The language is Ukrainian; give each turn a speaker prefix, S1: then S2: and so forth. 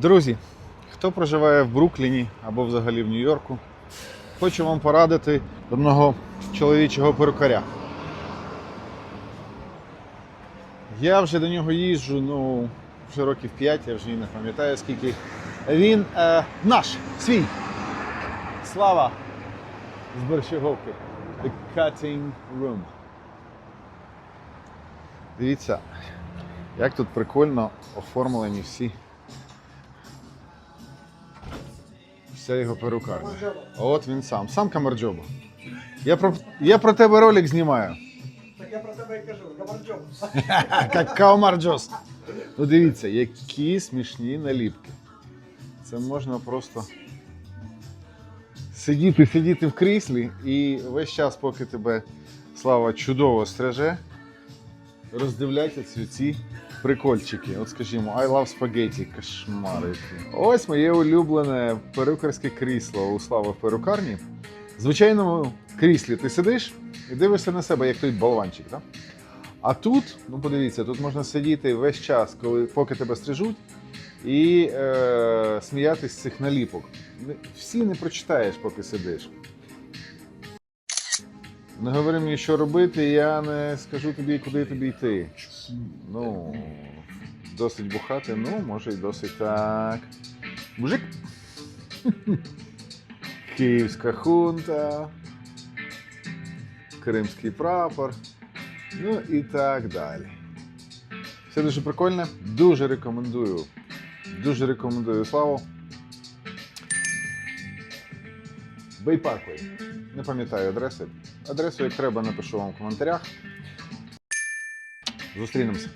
S1: Друзі, хто проживає в Брукліні або взагалі в Нью-Йорку, хочу вам порадити одного чоловічого перукаря. Я вже до нього їжджу, ну, вже років 5, я вже не пам'ятаю скільки. Він е, наш, свій. Слава з Борщаговки. The Cutting Room. Дивіться, як тут прикольно оформлені всі. Вся його перукарня. От він сам, сам камерджоба. Я про, я про тебе ролик знімаю.
S2: Так я про тебе і кажу, Гамарджоп.
S1: Як Каомарджос. Ну дивіться, які смішні наліпки. Це можна просто сидіти, сидіти в кріслі і весь час, поки тебе слава чудово стриже, роздивляться ці прикольчики. От скажімо, I love spaghetti, кошмари. Ось моє улюблене перукарське крісло у Слави в перукарні. В звичайному кріслі ти сидиш і дивишся на себе, як той болванчик. Так? А тут, ну подивіться, тут можна сидіти весь час, коли, поки тебе стрижуть, і е, сміятись з цих наліпок. Всі не прочитаєш, поки сидиш. Не говори мені, що робити, я не скажу тобі, куди тобі йти. Ну, досить бухати, ну, може і досить так. Мужик. Київська хунта. Кримський прапор. Ну і так далі. Все дуже прикольне. Дуже рекомендую. Дуже рекомендую славу. Бей Парквей. Не пам'ятаю адреси. Адресу, як треба, напишу вам в коментарях. Зустрінемося.